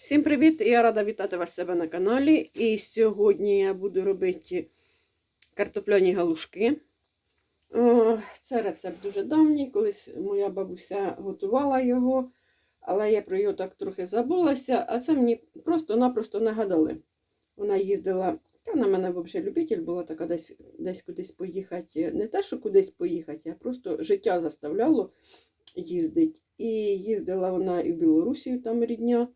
Всім привіт! Я рада вітати вас себе на каналі. І сьогодні я буду робити картопляні галушки. Це рецепт дуже давній. Колись моя бабуся готувала його, але я про його так трохи забулася, а це мені просто-напросто нагадали. Вона їздила, та в мене взагалі любитель була така десь, десь кудись поїхати. Не те, що кудись поїхати, а просто життя заставляло їздити. І їздила вона і в Білорусію, там рідня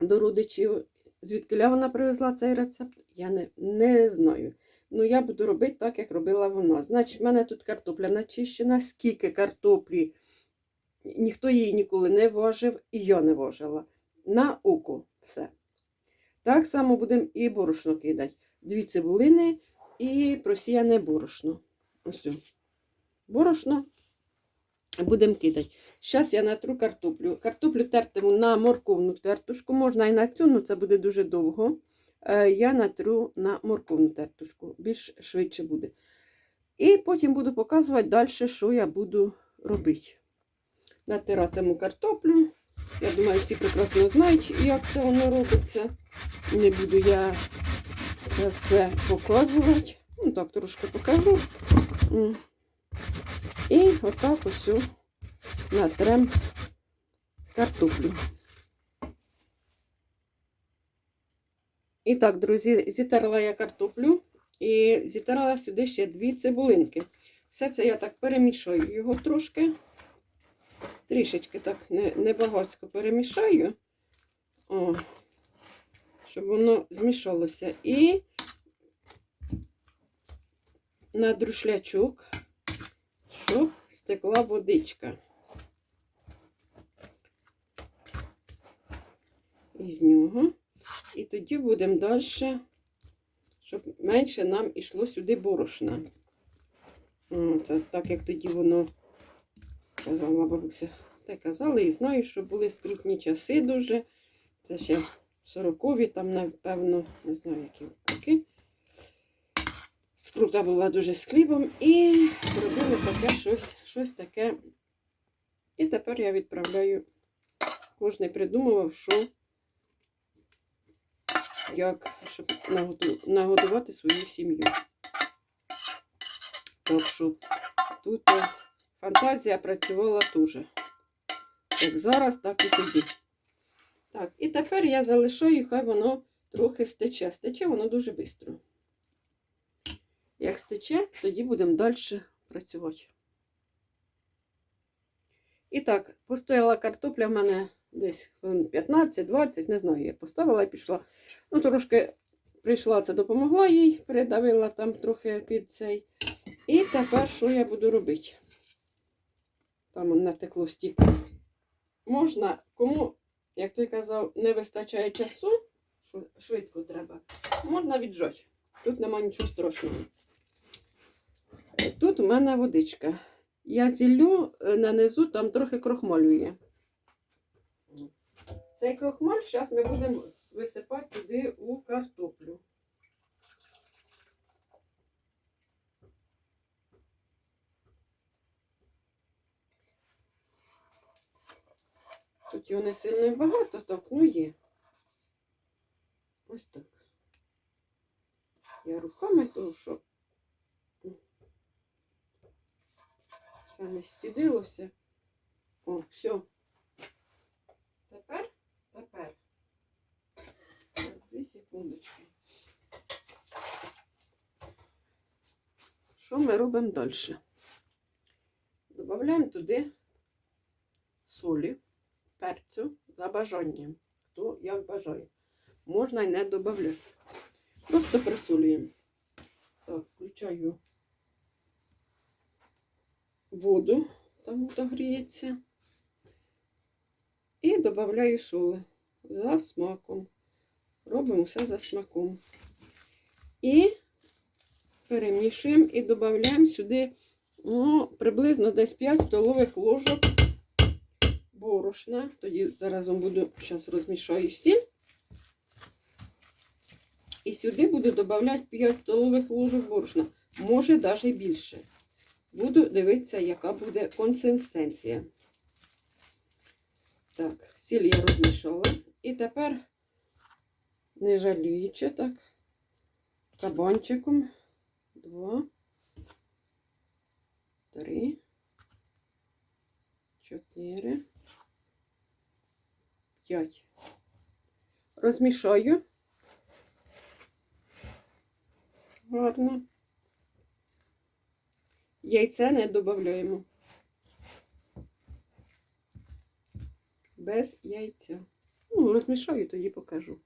до родичів. Звідки вона привезла цей рецепт, я не, не знаю. Ну, я буду робити так, як робила вона. Значить, в мене тут картопля начищена, скільки картоплі, ніхто її ніколи не важив, і я не важила. На око все. Так само будемо і борошно кидати. Дві цибулини і просіяне борошно. Ось. Борошно будемо кидати. Зараз я натру картоплю. Картоплю тертиму на морковну тертушку. Можна і на цю, але це буде дуже довго. Е, Я натру на морковну тертушку. Більш швидше буде. І потім буду показувати далі, що я буду робити. Натиратиму картоплю. Я думаю, всі прекрасно знають, як це воно робиться. Не буду я все показувати. Ну так, трошки покажу. І отак ось натрем картоплю. І так, друзі, зітерла я картоплю і зітерла сюди ще дві цибулинки. Все це я так перемішаю його трошки. Трішечки так не- небагацько перемішаю, О, щоб воно змішалося. І на друшлячок, стекла водичка. Із нього. І тоді будемо далі, щоб менше нам ішло сюди борошна. Це так, як тоді воно казала бабуся. Та казали, і знаю, що були скрутні часи дуже. Це ще 40-ві, там, напевно, не знаю, які роки. Скрута була дуже з хлібом і робили таке щось, щось таке. І тепер я відправляю. Кожний придумував, що як щоб нагодувати свою сім'ю. Так що тут е, фантазія працювала теж. Як зараз, так і тоді. Так, і тепер я залишаю, хай воно трохи стече. Стече воно дуже швидко. Як стече, тоді будемо далі працювати. І так, постояла картопля в мене десь 15-20, не знаю, я поставила і пішла. Ну, трошки прийшла, це допомогла їй, придавила там трохи під цей. І тепер що я буду робити? Там натекло стільки. Можна, кому, як той казав, не вистачає часу, швидко треба, можна віджати. Тут нема нічого страшного. Тут у мене водичка. Я зіллю е, на низу, там трохи крохмалю є. Цей крохмаль зараз ми будемо висипати туди у картоплю. Тут його не сильно багато, так, ну є. Ось так. Я руками тому все не стідилося. О, все. Тепер, тепер. Дві секундочки. Що ми робимо далі? Добавляємо туди солі, перцю за бажанням. Хто як бажає. Можна і не додати. Просто присолюємо. Так, включаю воду, там гріється. І додаю соли за смаком. Робимо все за смаком. І перемішуємо і додаємо сюди ну, приблизно десь 5 столових ложок борошна. Тоді заразом буду, зараз розмішаю сіль. І сюди буду додавати 5 столових ложок борошна. Може навіть більше. Буду дивитися, яка буде консистенція. Так, сіль я розмішала. І тепер, не жаліючи так, кабанчиком. Два, три, чотири, п'ять. Розмішаю. Гарно. Яйце не додаємо. Без яйця. Ну, розмішаю, тоді покажу.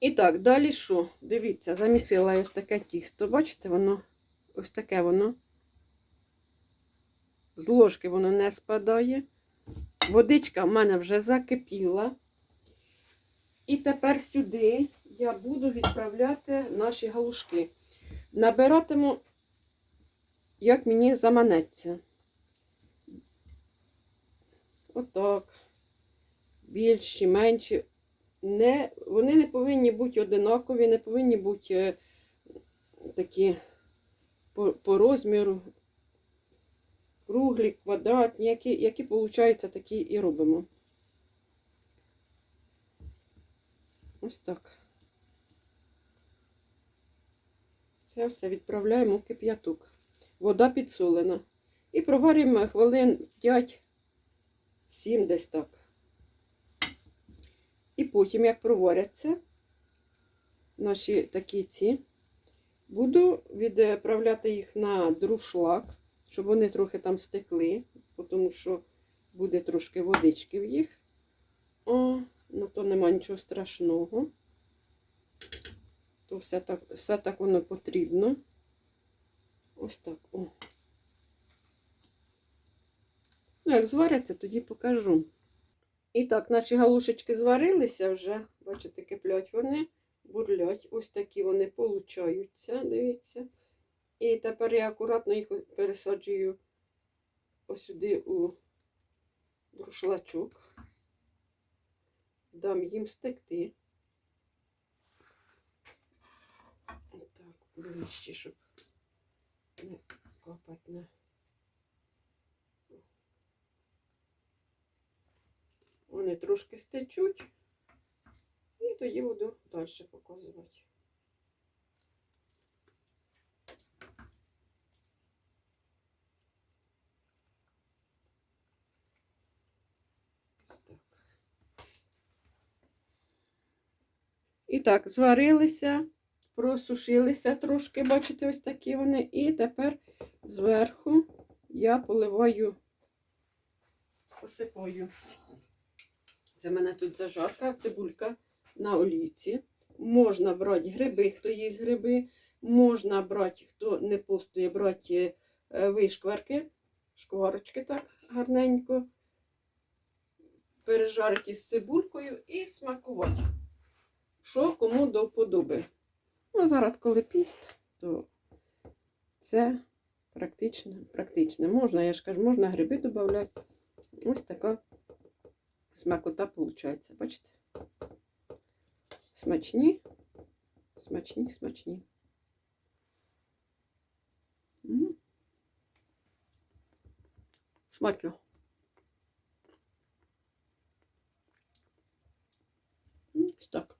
І так, далі що? Дивіться, замісила я ось таке тісто. Бачите, воно ось таке воно. З ложки воно не спадає. Водичка в мене вже закипіла. І тепер сюди я буду відправляти наші галушки. Набиратиму, як мені заманеться. Отак. Більші, менші. Не, вони не повинні бути одинакові, не повинні бути е, такі по, по розміру, круглі, квадратні, які, які виходять, такі і робимо. Ось так. Це все відправляємо в кип'яток. Вода підсолена. І проварюємо хвилин 5-7 десь так. І потім, як проваряться наші такі ці, буду відправляти їх на друшлак, щоб вони трохи там стекли, тому що буде трошки водички в їх. О, ну то нема нічого страшного. То все так, все так воно потрібно. Ось так. О. Ну, як зваряться, тоді покажу. І так, наші галушечки зварилися вже, бачите, киплять вони, бурлять. Ось такі вони получаються, дивіться. І тепер я акуратно їх пересаджую ось сюди у друшлачок. Дам їм стекти. Так, ближче, щоб не копати на. Вони трошки стечуть, і тоді буду далі показувати. І так, зварилися, просушилися трошки, бачите, ось такі вони. І тепер зверху я поливаю, посипаю. Це в мене тут зажарка, цибулька на олійці. Можна брати гриби, хто їсть гриби. Можна брати, хто не постує, брати е, вишкварки, шкварочки так гарненько. Пережарити з цибулькою і смакувати. Що кому до вподоби. Ну, зараз, коли піст, то це практично, практично. Можна, я ж кажу, можна гриби додати. Ось така смакота виходить. Бачите? Смачні, смачні, смачні. Смачно. Так.